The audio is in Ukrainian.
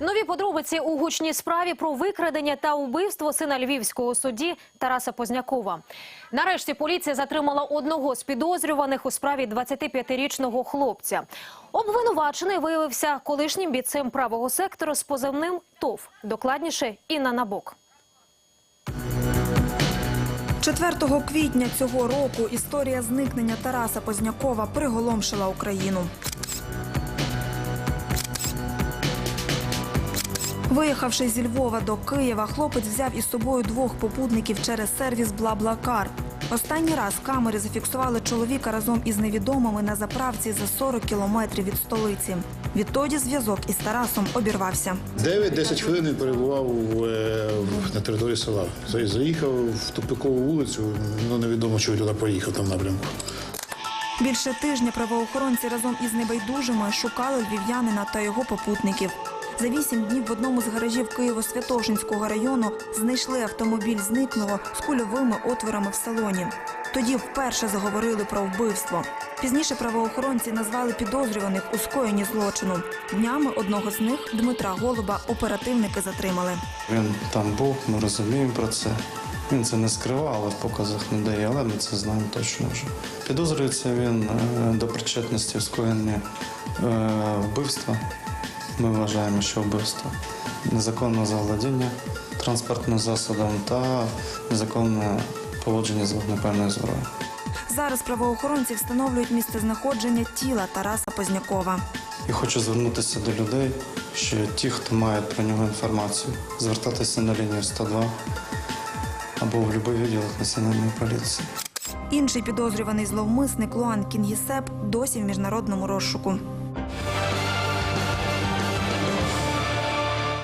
Нові подробиці у гучній справі про викрадення та убивство сина львівського судді Тараса Познякова. Нарешті поліція затримала одного з підозрюваних у справі 25-річного хлопця. Обвинувачений виявився колишнім бійцем правого сектору з позивним ТОВ. Докладніше Інна Набок. 4 квітня цього року історія зникнення Тараса Познякова приголомшила Україну. Виїхавши зі Львова до Києва, хлопець взяв із собою двох попутників через сервіс Блаблакар. Останній раз камери зафіксували чоловіка разом із невідомими на заправці за 40 кілометрів від столиці. Відтоді зв'язок із Тарасом обірвався. 9-10 хвилин він перебував е, на території села. Заїхав в тупикову вулицю, ну невідомо, чого туди поїхав там напрямку. Більше тижня правоохоронці разом із небайдужими шукали львів'янина та його попутників. За вісім днів в одному з гаражів Києво-Святошинського району знайшли автомобіль зниклого з кульовими отворами в салоні. Тоді вперше заговорили про вбивство. Пізніше правоохоронці назвали підозрюваних у скоєнні злочину. Днями одного з них, Дмитра Голуба, оперативники затримали. Він там був, ми розуміємо про це. Він це не скривав, але в показах не дає, але ми це знаємо точно вже. Підозрюється він е, до причетності в скоєнні е, вбивства. Ми вважаємо, що вбивство незаконне заволодіння транспортним засобом та незаконне поводження з вогнепальною зброєю. Зараз правоохоронці встановлюють місце знаходження тіла Тараса Познякова. І хочу звернутися до людей, що ті, хто має про нього інформацію, звертатися на лінію 102 або в будь-який відділок національної поліції. Інший підозрюваний зловмисник Луан Кінгісеп досі в міжнародному розшуку.